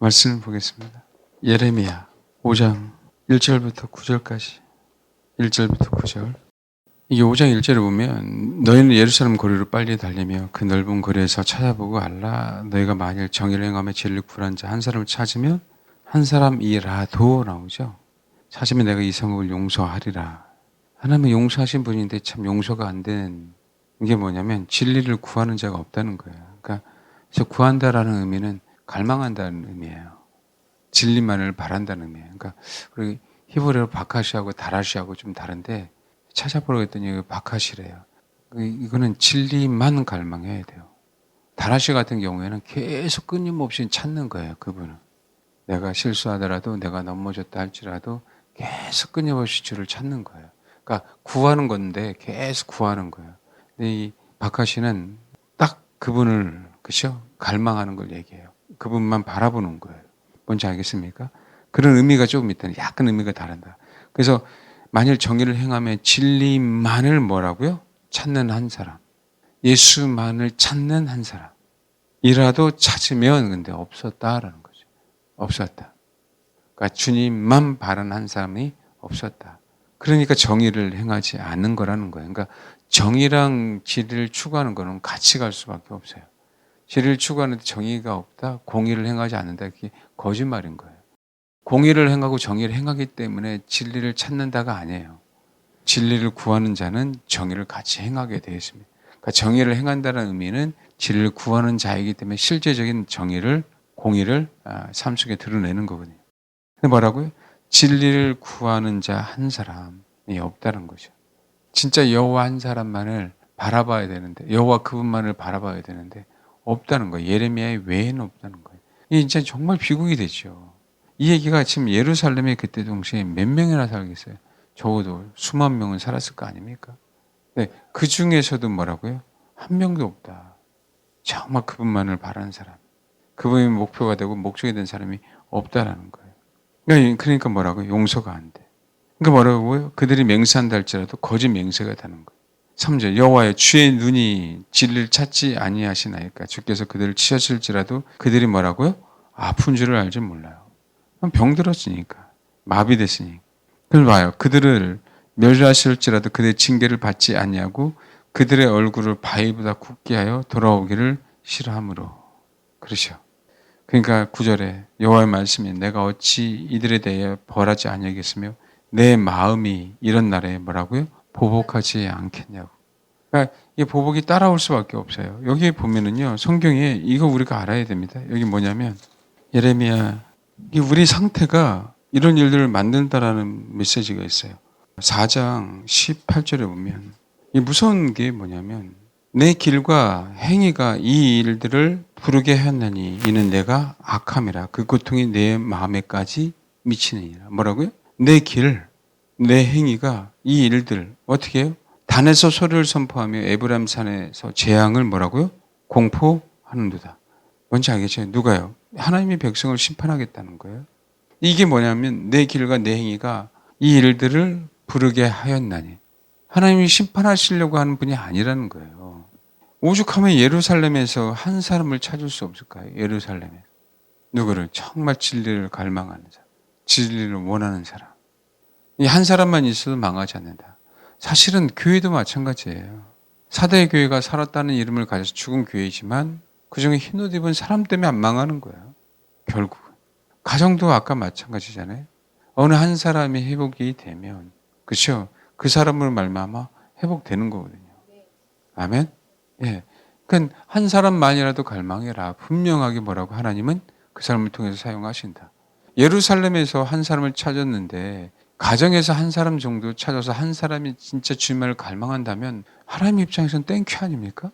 말씀을 보겠습니다. 예레미야 5장 1절부터 9절까지 1절부터 9절 이게 5장 1절에 보면 너희는 예루살렘 거리로 빨리 달리며 그 넓은 거리에서 찾아보고 알라 너희가 만일 정의를 행하며 진리를 구한 자 한 사람을 찾으면 한 사람이라도 나오죠. 찾으면 내가 이 성읍을 용서하리라. 하나님은 용서하신 분인데 참 용서가 안 되는 게 뭐냐면 진리를 구하는 자가 없다는 거예요. 그러니까 그래서 구한다라는 의미는 갈망한다는 의미예요. 진리만을 바란다는 의미예요. 그러니까 우리 히브리어 바카시하고 다라시하고 좀 다른데 찾아보려 했더니 바카시래요. 이거는 진리만 갈망해야 돼요. 다라시 같은 경우에는 계속 끊임없이 찾는 거예요. 그분은 내가 실수하더라도 내가 넘어졌다 할지라도 계속 끊임없이 주를 찾는 거예요. 그러니까 구하는 건데 계속 구하는 거예요. 근데 이 바카시는 딱 그분을 그죠? 갈망하는 걸 얘기해요. 그분만 바라보는 거예요. 뭔지 알겠습니까? 그런 의미가 조금 있다는 약간 의미가 다른다. 그래서 만일 정의를 행하면 진리만을 뭐라고요? 찾는 한 사람. 예수만을 찾는 한 사람. 이라도 찾으면 근데 없었다라는 거죠. 없었다. 그러니까 주님만 바른 한 사람이 없었다. 그러니까 정의를 행하지 않는 거라는 거예요. 그러니까 정의랑 진리를 추구하는 거는 같이 갈 수밖에 없어요. 진리를 추구하는데 정의가 없다, 공의를 행하지 않는다, 그게 거짓말인 거예요. 공의를 행하고 정의를 행하기 때문에 진리를 찾는다가 아니에요. 진리를 구하는 자는 정의를 같이 행하게 되어 있습니다. 그러니까 정의를 행한다는 의미는 진리를 구하는 자이기 때문에 실제적인 정의를, 공의를 아, 삶 속에 드러내는 거거든요. 근데 뭐라고요? 진리를 구하는 자 한 사람이 없다는 거죠. 진짜 여호와 한 사람만을 바라봐야 되는데 여호와 그분만을 바라봐야 되는데 없다는 거예요. 예레미야의 외에는 없다는 거예요. 진짜 정말 비극이 되죠. 이 얘기가 지금 예루살렘에 그때 동시에 몇 명이나 살겠어요? 적어도 수만 명은 살았을 거 아닙니까? 네, 그 중에서도 뭐라고요? 한 명도 없다. 정말 그분만을 바라는 사람. 그분이 목표가 되고 목적이 된 사람이 없다라는 거예요. 그러니까, 그러니까 뭐라고요? 용서가 안 돼. 그러니까 뭐라고요? 그들이 맹세한다 할지라도 거짓 맹세가 되는 거예요. 3절 여호와의 주의 눈이 진리를 찾지 아니하시나이까 주께서 그들을 치셨을지라도 그들이 뭐라고요? 아픈 줄을 알지 몰라요. 병들었으니까 마비됐으니까. 그걸 봐요. 그들을 멸하실지라도 그들의 징계를 받지 아니하고 그들의 얼굴을 바위보다 굳게 하여 돌아오기를 싫어함으로 그러셔. 그러니까 구절에 여호와의 말씀이 내가 어찌 이들에 대해 벌하지 아니하겠으며 내 마음이 이런 날에 뭐라고요? 보복하지 않겠냐고. 그러니까 이 보복이 따라올 수밖에 없어요. 여기 보면은요, 성경에 이거 우리가 알아야 됩니다. 여기 뭐냐면 예레미야, 이 우리 상태가 이런 일들을 만든다라는 메시지가 있어요. 4장 18절에 보면 이 무서운 게 뭐냐면 내 길과 행위가 이 일들을 부르게 하였나니 이는 내가 악함이라 그 고통이 내 마음에까지 미치느니라. 뭐라고요? 내 길, 내 행위가 이 일들 어떻게 해요? 단에서 소리를 선포하며 에브람 산에서 재앙을 뭐라고요? 공포하는도다. 뭔지 알겠죠? 누가요? 하나님이 백성을 심판하겠다는 거예요. 이게 뭐냐면 내 길과 내 행위가 이 일들을 부르게 하였나니 하나님이 심판하시려고 하는 분이 아니라는 거예요. 오죽하면 예루살렘에서 한 사람을 찾을 수 없을까요? 예루살렘에 누구를 정말 진리를 갈망하는 사람, 진리를 원하는 사람. 이 한 사람만 있어도 망하지 않는다. 사실은 교회도 마찬가지예요. 사대 교회가 살았다는 이름을 가져서 죽은 교회이지만 그 중에 흰옷 입은 사람 때문에 안 망하는 거예요. 결국 가정도 아까 마찬가지잖아요. 어느 한 사람이 회복이 되면 그렇죠. 그 사람을 말미암아 회복되는 거거든요. 아멘. 예. 그한 사람만이라도 갈망해라. 분명하게 뭐라고 하나님은 그 사람을 통해서 사용하신다. 예루살렘에서 한 사람을 찾았는데 가정에서 한 사람 정도 찾아서 한 사람이 진짜 주님을 갈망한다면 하나님 입장에서는 땡큐 아닙니까?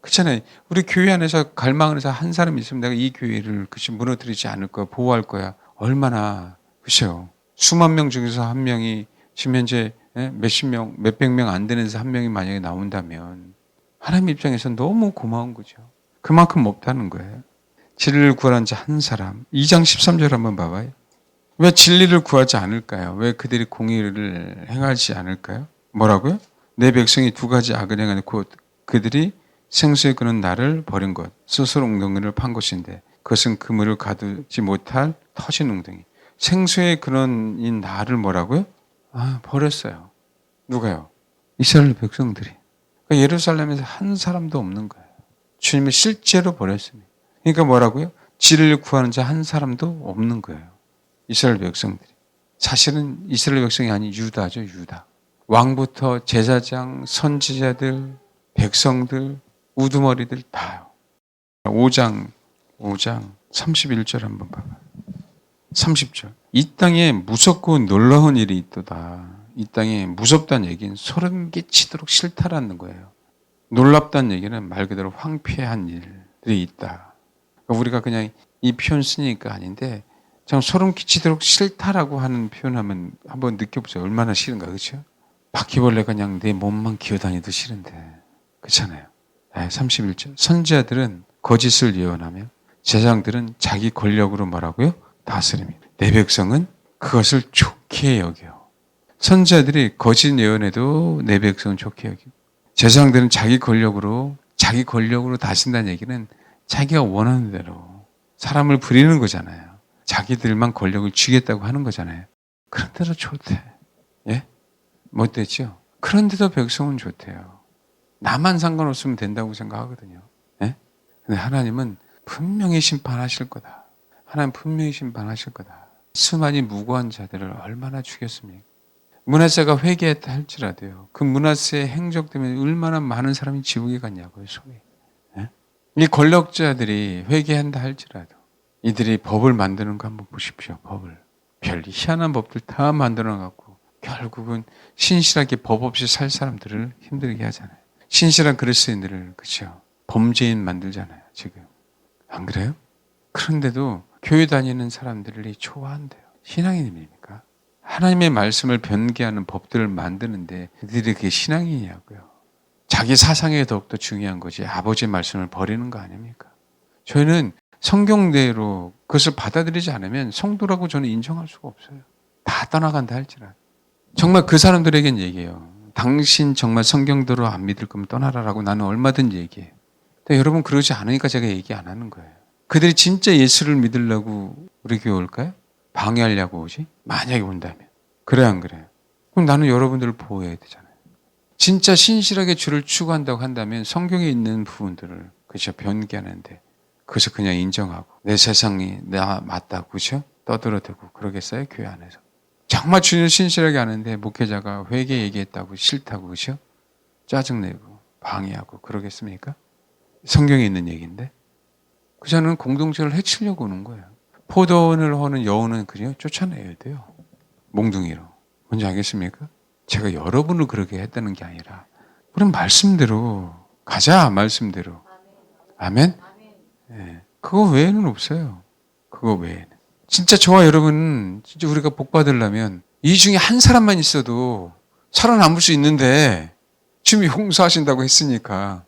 그렇잖아요. 우리 교회 안에서 갈망을 해서 한 사람 있으면 내가 이 교회를 그치 무너뜨리지 않을 거야, 보호할 거야. 얼마나 그죠? 수만 명 중에서 한 명이 지금 현재 예? 몇십 명, 몇백 명 안 되는 한 명이 만약에 나온다면 하나님 입장에서 너무 고마운 거죠. 그만큼 없다는 거예요. 진리를 구하는 자 한 사람. 2장 13절 한번 봐봐요. 왜 진리를 구하지 않을까요? 왜 그들이 공의를 행하지 않을까요? 뭐라고요? 내 백성이 두 가지 악을 행하니 곧 그들이 생수에 그는 나를 버린 것, 스스로 엉덩이를 판 것인데 그것은 그물을 가두지 못할 터진 웅덩이. 생수의 그런 이 나를 뭐라고요? 아, 버렸어요. 누가요? 이스라엘 백성들이. 그러니까 예루살렘에서 한 사람도 없는 거예요. 주님을 실제로 버렸습니다. 그러니까 뭐라고요? 지를 구하는 자 한 사람도 없는 거예요. 이스라엘 백성들이. 사실은 이스라엘 백성이 아닌 유다죠, 유다. 왕부터 제사장, 선지자들, 백성들, 우두머리들 다요. 5장, 5장 31절 한번 봐봐요. 30절. 이 땅에 무섭고 놀라운 일이 있도다. 이 땅에 무섭다는 얘기는 소름 끼치도록 싫다라는 거예요. 놀랍다는 얘기는 말 그대로 황폐한 일들이 있다. 그러니까 우리가 그냥 이 표현 쓰니까 아닌데 참 소름 끼치도록 싫다라고 하는 표현하면 한번 느껴보세요. 얼마나 싫은가 그렇죠? 바퀴벌레가 그냥 내 몸만 기어다니도 싫은데 그렇잖아요. 네, 31절. 선지자들은 거짓을 예언하며 제장들은 자기 권력으로 뭐라고요? 다스립니다. 내 백성은 그것을 좋게 여겨. 선지자들이 거짓 예언해도 내 백성은 좋게 여기고 제사장들은 자기 권력으로 자기 권력으로 다신다는 얘기는 자기가 원하는 대로 사람을 부리는 거잖아요. 자기들만 권력을 쥐겠다고 하는 거잖아요. 그런데도 좋대. 예? 못됐죠? 그런데도 백성은 좋대요. 나만 상관없으면 된다고 생각하거든요. 예? 근데 하나님은 분명히 심판하실 거다. 하나님 분명히 심판하실 거다. 수많이 무고한 자들을 얼마나 죽였습니까? 문하세가 회개했다 할지라도요. 그 문하세의 행적 때문에 얼마나 많은 사람이 지옥에 갔냐고요, 소위. 예? 이 권력자들이 회개한다 할지라도 이들이 법을 만드는 거 한번 보십시오, 법을. 별 희한한 법들 다 만들어 갖고 결국은 신실하게 법 없이 살 사람들을 힘들게 하잖아요. 신실한 그리스도인들을 그렇죠. 범죄인 만들잖아요, 지금. 안 그래요? 그런데도 교회 다니는 사람들이 좋아한대요. 신앙인입니까? 하나님의 말씀을 변개하는 법들을 만드는데 그들이 그게 신앙이냐고요. 자기 사상에 더욱더 중요한 거지 아버지의 말씀을 버리는 거 아닙니까? 저희는 성경대로 그것을 받아들이지 않으면 성도라고 저는 인정할 수가 없어요. 다 떠나간다 할지라도. 정말 그 사람들에겐 얘기해요. 당신 정말 성경대로 안 믿을 거면 떠나라라고 나는 얼마든지 얘기해요. 근데 여러분 그러지 않으니까 제가 얘기 안 하는 거예요. 그들이 진짜 예수를 믿으려고 우리 교회 올까요? 방해하려고 오지? 만약에 온다면. 그래, 안 그래요? 그럼 나는 여러분들을 보호해야 되잖아요. 진짜 신실하게 주를 추구한다고 한다면 성경에 있는 부분들을 그죠 변개하는데 그것을 그냥 인정하고 내 세상이 나 맞다고 그죠 떠들어대고 그러겠어요 교회 안에서 정말 주님 신실하게 하는데 목회자가 회개 얘기했다고 싫다고 그죠 짜증내고 방해하고 그러겠습니까? 성경에 있는 얘기인데 그자는 공동체를 해치려고 오는 거예요. 포도원을 허는 여우는 그냥 쫓아내야 돼요. 몽둥이로. 뭔지 알겠습니까? 제가 여러분을 그렇게 했다는 게 아니라 우리는 말씀대로 가자 말씀대로. 아멘. 네. 그거 외에는 없어요. 그거 외에는. 진짜 저와 여러분 진짜 우리가 복 받으려면 이 중에 한 사람만 있어도 살아남을 수 있는데 주님이 홍수하신다고 했으니까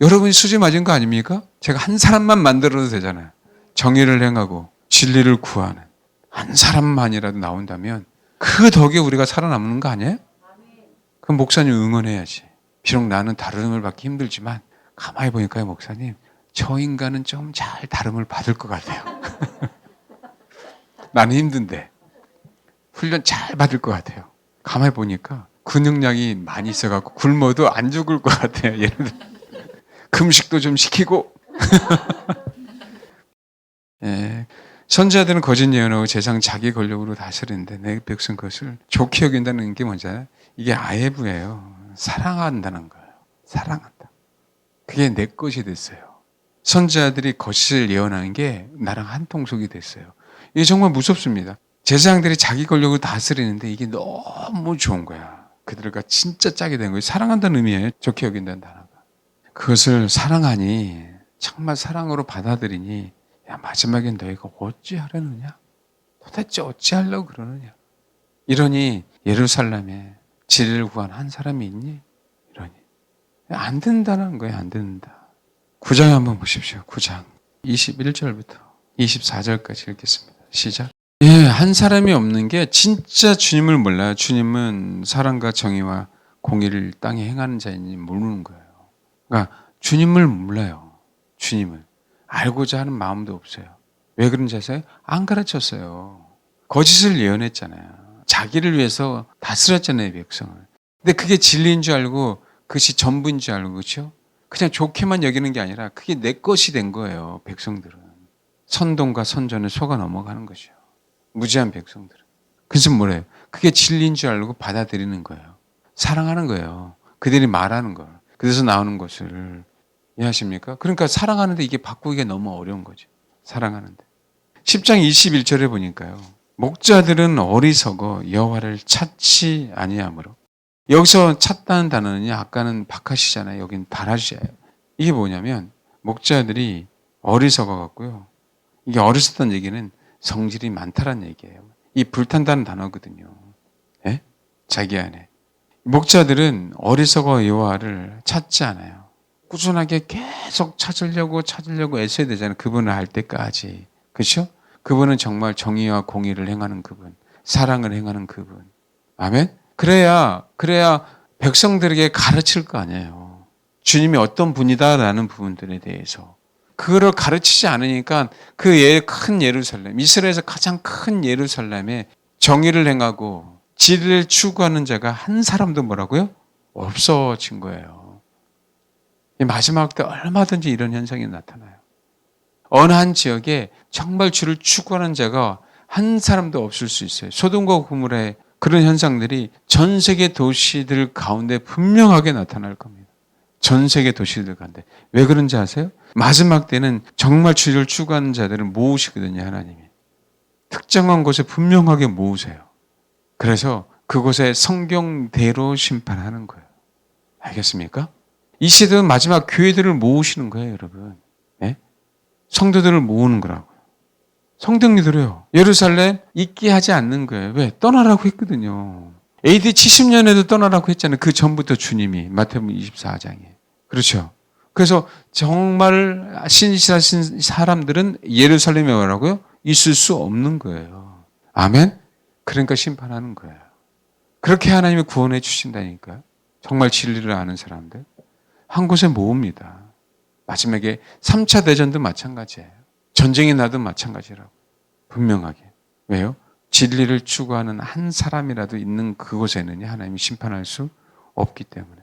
여러분이 수지 맞은 거 아닙니까? 제가 한 사람만 만들어도 되잖아요. 정의를 행하고 진리를 구하는 한 사람만이라도 나온다면 그 덕에 우리가 살아남는 거 아니에요? 그럼 목사님 응원해야지. 비록 나는 다름을 받기 힘들지만 가만히 보니까요, 목사님. 저 인간은 좀 잘 다름을 받을 것 같아요. 나는 힘든데. 훈련 잘 받을 것 같아요. 가만히 보니까 근육량이 많이 있어갖고 굶어도 안 죽을 것 같아요. 예를 들어. 금식도 좀 시키고. 예. 선지자들은 거짓 예언하고 재상 자기 권력으로 다스리는데 내 백성 그것을 좋게 여긴다는 게 알아요? 이게 아예부예요. 사랑한다는 거예요. 사랑한다. 그게 내 것이 됐어요. 선지자들이 거짓을 예언하는 게 나랑 한 통속이 됐어요. 이게 정말 무섭습니다. 제사장들이 자기 권력을 다스리는데 이게 너무 좋은 거야. 그들과 진짜 짜게 된 거예요. 사랑한다는 의미예요. 좋게 여긴다는 단어가. 그것을 사랑하니 정말 사랑으로 받아들이니 야 마지막엔 너희가 어찌하려느냐? 도대체 어찌하려고 그러느냐? 이러니 예루살렘에 지리를 구한 한 사람이 있니? 이러니 안 된다는 거예요. 안 된다. 9장 한번 보십시오. 9장 21절부터 24절까지 읽겠습니다. 시작. 예, 한 사람이 없는 게 진짜 주님을 몰라요. 주님은 사랑과 정의와 공의를 땅에 행하는 자인지 모르는 거예요. 그러니까 주님을 몰라요. 주님을. 알고자 하는 마음도 없어요. 왜 그런지 아세요? 안 가르쳤어요. 거짓을 예언했잖아요. 자기를 위해서 다스렸잖아요, 백성을. 근데 그게 진리인 줄 알고 그것이 전부인 줄 알고 그렇죠? 그냥 좋게만 여기는 게 아니라 그게 내 것이 된 거예요, 백성들은. 선동과 선전을 속아 넘어가는 거죠. 무지한 백성들은. 그래서 뭐래요? 그게 진리인 줄 알고 받아들이는 거예요. 사랑하는 거예요. 그들이 말하는 걸. 그래서 나오는 것을 이해하십니까? 그러니까 사랑하는데 이게 바꾸기가 너무 어려운 거죠. 사랑하는데. 10장 21절에 보니까요. 목자들은 어리석어 여호와를 찾지 아니하므로. 여기서 찾다는 단어는요. 아까는 박하시잖아요. 여긴 다라시예요. 이게 뭐냐면 목자들이 어리석어 갖고요. 이게 어리석다는 얘기는 성질이 많다라는 얘기예요. 이 불탄다는 단어거든요. 예? 자기 안에. 목자들은 어리석어 여호와를 찾지 않아요. 꾸준하게 계속 찾으려고 찾으려고 애써야 되잖아요. 그분을 알 때까지. 그렇죠? 그분은 정말 정의와 공의를 행하는 그분, 사랑을 행하는 그분. 아멘. 그래야 그래야 백성들에게 가르칠 거 아니에요. 주님이 어떤 분이다라는 부분들에 대해서 그거를 가르치지 않으니까 그큰 예루살렘, 이스라엘에서 가장 큰 예루살렘에 정의를 행하고 진리를 추구하는 자가 한 사람도 뭐라고요? 없어진 거예요. 이 마지막 때 얼마든지 이런 현상이 나타나요. 어느 한 지역에 정말 주를 추구하는 자가 한 사람도 없을 수 있어요. 소돔과 고물의 그런 현상들이 전 세계 도시들 가운데 분명하게 나타날 겁니다. 전 세계 도시들 가운데. 왜 그런지 아세요? 마지막 때는 정말 주를 추구하는 자들을 모으시거든요, 하나님이. 특정한 곳에 분명하게 모으세요. 그래서 그곳에 성경대로 심판하는 거예요. 알겠습니까? 이 시대는 마지막 교회들을 모으시는 거예요, 여러분. 네? 성도들을 모으는 거라고 요. 성도들이요. 예루살렘 있게 하지 않는 거예요. 왜? 떠나라고 했거든요. AD 70년에도 떠나라고 했잖아요. 그 전부터 주님이 마태복음 24장에. 그렇죠. 그래서 정말 신실하신 사람들은 예루살렘에 뭐라고요? 있을 수 없는 거예요. 아멘? 그러니까 심판하는 거예요. 그렇게 하나님이 구원해 주신다니까요. 정말 진리를 아는 사람들. 한 곳에 모읍니다. 마지막에 3차 대전도 마찬가지예요. 전쟁이 나도 마찬가지라고. 분명하게. 왜요? 진리를 추구하는 한 사람이라도 있는 그곳에는 하나님이 심판할 수 없기 때문에.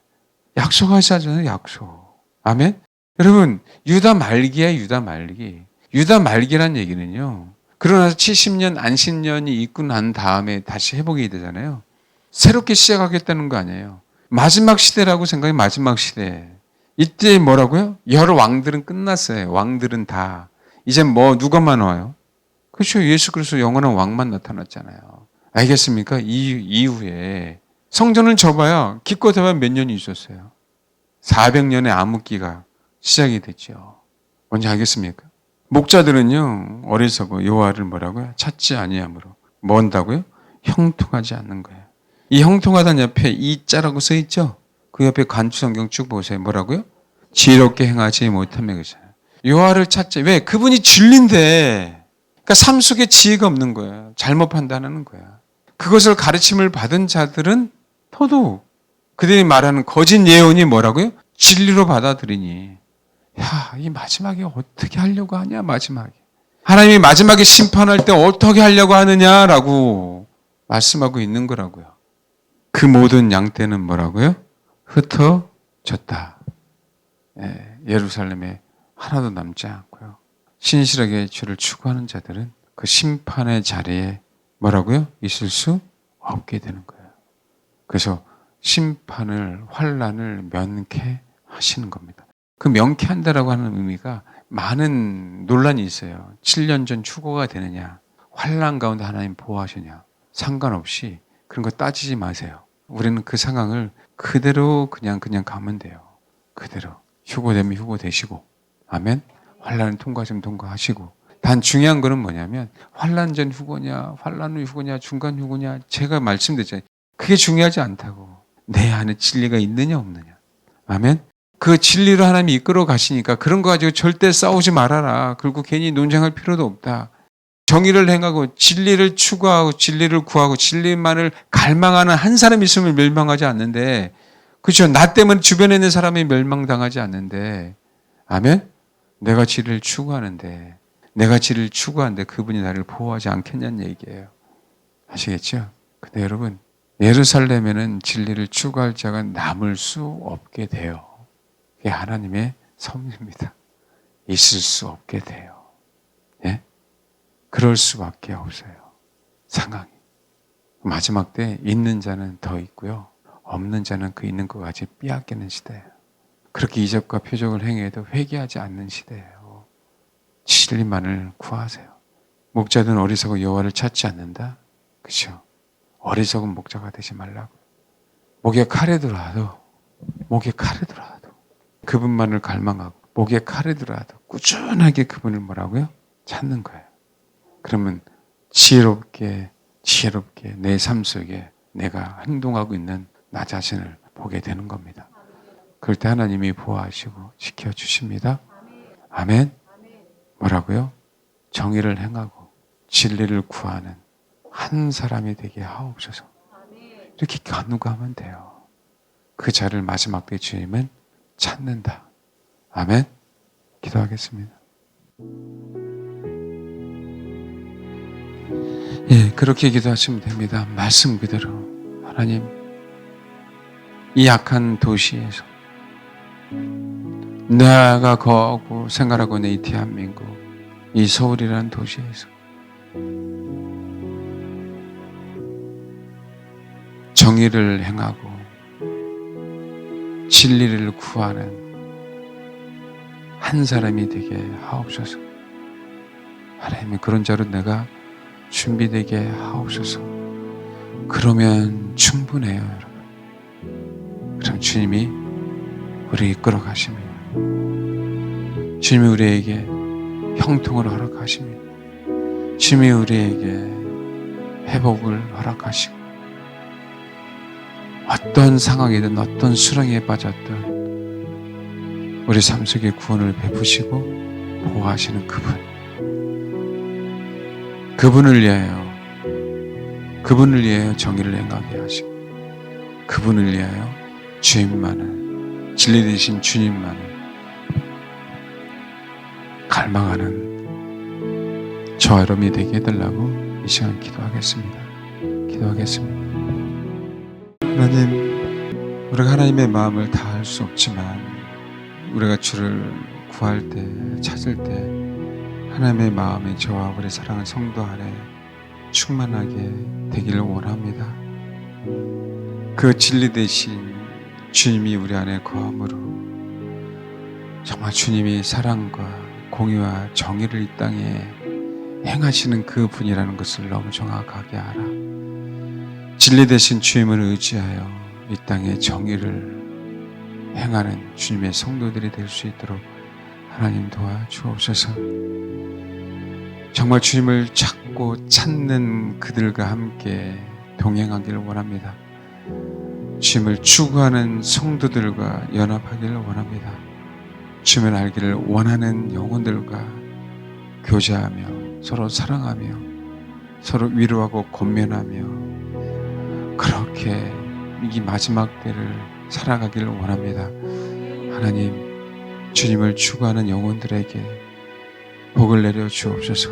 약속하시잖아요, 약속. 아멘? 여러분, 유다 말기야, 유다 말기. 유다 말기란 얘기는요. 그러나 70년 안식년이 있고 난 다음에 다시 회복이 되잖아요. 새롭게 시작하겠다는 거 아니에요. 마지막 시대라고 생각해, 마지막 시대. 이때 뭐라고요? 여러 왕들은 끝났어요. 왕들은 다. 이제 뭐, 누가만 와요? 그렇죠. 예수 그리스도 영원한 왕만 나타났잖아요. 알겠습니까? 이 이후에 성전을 접어야 기껏 해봐야 몇 년이 있었어요. 400년의 암흑기가 시작이 됐죠. 뭔지 알겠습니까? 목자들은요 어리석어 여호와를 뭐라고요? 찾지 아니함으로 뭔다고요? 형통하지 않는 거예요. 이 형통하다는 옆에 이 자라고 써 있죠. 그 옆에 간추 성경 쭉 보세요. 뭐라고요? 지혜롭게 행하지 못하며 그잖아 요. 여호와를 찾지 왜 그분이 진리인데 그러니까 삶 속에 지혜가 없는 거예요. 잘못 판단하는 거야. 그것을 가르침을 받은 자들은 더더욱 그들이 말하는 거짓 예언이 뭐라고요? 진리로 받아들이니 야, 이 마지막에 어떻게 하려고 하냐, 마지막에. 하나님이 마지막에 심판할 때 어떻게 하려고 하느냐라고 말씀하고 있는 거라고요. 그 모든 양떼는 뭐라고요? 흩어졌다. 예, 예루살렘에 하나도 남지 않고요. 신실하게 주를 추구하는 자들은 그 심판의 자리에 뭐라고요? 있을 수 없게 되는 거예요. 그래서 심판을, 환란을 면케 하시는 겁니다. 그 명쾌한다라고 하는 의미가 많은 논란이 있어요. 7년 전 추고가 되느냐, 환란 가운데 하나님 보호하시냐, 상관없이 그런 거 따지지 마세요. 우리는 그 상황을 그대로 그냥 그냥 가면 돼요. 그대로 휴고되면 휴고 되시고, 아멘. 환란을 통과하시면 통과하시고. 단 중요한 거는 뭐냐면 환란 전 휴고냐, 환란 후 휴고냐, 중간 휴고냐, 제가 말씀드렸잖아요. 그게 중요하지 않다고. 내 안에 진리가 있느냐 없느냐. 아멘. 그 진리로 하나님이 이끌어 가시니까 그런 거 가지고 절대 싸우지 말아라. 그리고 괜히 논쟁할 필요도 없다. 정의를 행하고 진리를 추구하고 진리를 구하고 진리만을 갈망하는 한 사람이 있으면 멸망하지 않는데 그렇죠. 나 때문에 주변에 있는 사람이 멸망당하지 않는데 아멘. 내가 진리를 추구하는데 내가 진리를 추구하는데 그분이 나를 보호하지 않겠냐는 얘기예요. 아시겠죠? 근데 여러분 예루살렘에는 진리를 추구할 자가 남을 수 없게 돼요. 그게 하나님의 섭리입니다. 있을 수 없게 돼요. 예? 그럴 수밖에 없어요. 상황이. 마지막 때 있는 자는 더 있고요. 없는 자는 그 있는 것 같이 빼앗기는 시대예요. 그렇게 이적과 표적을 행해도 회개하지 않는 시대예요. 진리만을 구하세요. 목자든 어리석은 여호와를 찾지 않는다. 그렇죠? 어리석은 목자가 되지 말라고. 목에 칼에 들어와도 목에 칼에 들어와도 그분만을 갈망하고 목에 칼에 들어와도 꾸준하게 그분을 뭐라고요? 찾는 거예요. 그러면 지혜롭게 지혜롭게 내 삶 속에 내가 행동하고 있는 나 자신을 보게 되는 겁니다. 그럴 때 하나님이 보호하시고 지켜주십니다. 아멘. 뭐라고요? 정의를 행하고 진리를 구하는 한 사람이 되게 하옵소서. 이렇게 간구하면 돼요. 그 자를 마지막 때 주님은 찾는다. 아멘. 기도하겠습니다. 예, 그렇게 기도하시면 됩니다. 말씀 그대로. 하나님, 이 약한 도시에서 내가 거하고 생활하고 있는 이 대한민국, 이 서울이라는 도시에서 정의를 행하고 진리를 구하는 한 사람이 되게 하옵소서. 하나님 그런 자로 내가 준비되게 하옵소서. 그러면 충분해요, 여러분. 그럼 주님이 우리 이끌어 가십니다. 주님이 우리에게 형통을 허락하십니다. 주님이 우리에게 회복을 허락하시고 어떤 상황이든 어떤 수렁에 빠졌든 우리 삶 속에 구원을 베푸시고 보호하시는 그분. 그분을 위하여 그분을 위하여 정의를 행하게 하시고 그분을 위하여 주님만을 진리 되신 주님만을 갈망하는 저와 여러분이 되게 해달라고 이 시간 기도하겠습니다. 기도하겠습니다. 하나님, 우리가 하나님의 마음을 다할수 없지만 우리가 주를 구할 때, 찾을 때 하나님의 마음이 저와 우리 사랑하는 성도 안에 충만하게 되기를 원합니다. 그 진리 대신 주님이 우리 안에 거함으로 정말 주님이 사랑과 공의와 정의를 이 땅에 행하시는 그 분이라는 것을 너무 정확하게 알아. 진리 대신 주님을 의지하여 이 땅에 정의를 행하는 주님의 성도들이 될 수 있도록 하나님 도와주옵소서. 정말 주님을 찾고 찾는 그들과 함께 동행하기를 원합니다. 주님을 추구하는 성도들과 연합하기를 원합니다. 주님을 알기를 원하는 영혼들과 교제하며 서로 사랑하며 서로 위로하고 권면하며 그렇게 이 마지막 때를 살아가기를 원합니다. 하나님, 주님을 추구하는 영혼들에게 복을 내려 주옵소서.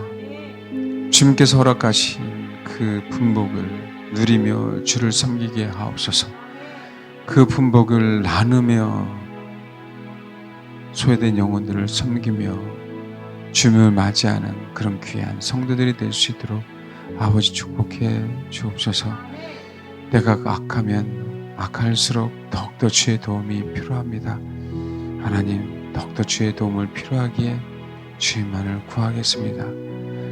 주님께서 허락하신 그 분복을 누리며 주를 섬기게 하옵소서. 그 분복을 나누며 소외된 영혼들을 섬기며 주님을 맞이하는 그런 귀한 성도들이 될 수 있도록 아버지 축복해 주옵소서. 내가 악하면 악할수록 더욱더 주의 도움이 필요합니다. 하나님, 더욱더 주의 도움을 필요하기에 주님만을 구하겠습니다.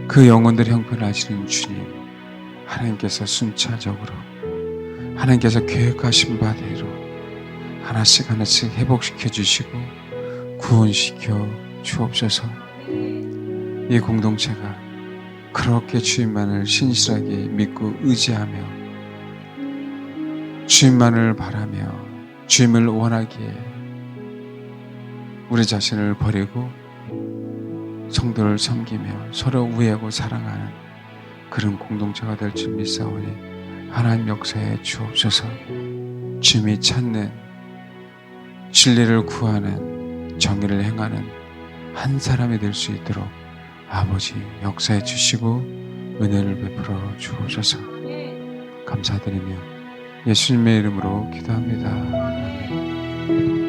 그 영혼들 형편하시는 주님, 하나님께서 순차적으로 하나님께서 계획하신 바대로 하나씩 하나씩 회복시켜 주시고 구원시켜 주옵소서. 이 공동체가 그렇게 주님만을 신실하게 믿고 의지하며 주님만을 바라며 주님을 원하기에 우리 자신을 버리고 성도를 섬기며 서로 우애하고 사랑하는 그런 공동체가 될 줄 믿사오니 하나님 역사에 주옵소서. 주님이 찾는 진리를 구하는 정의를 행하는 한 사람이 될 수 있도록 아버지 역사해 주시고 은혜를 베풀어 주옵소서. 감사드리며 예수님의 이름으로 기도합니다.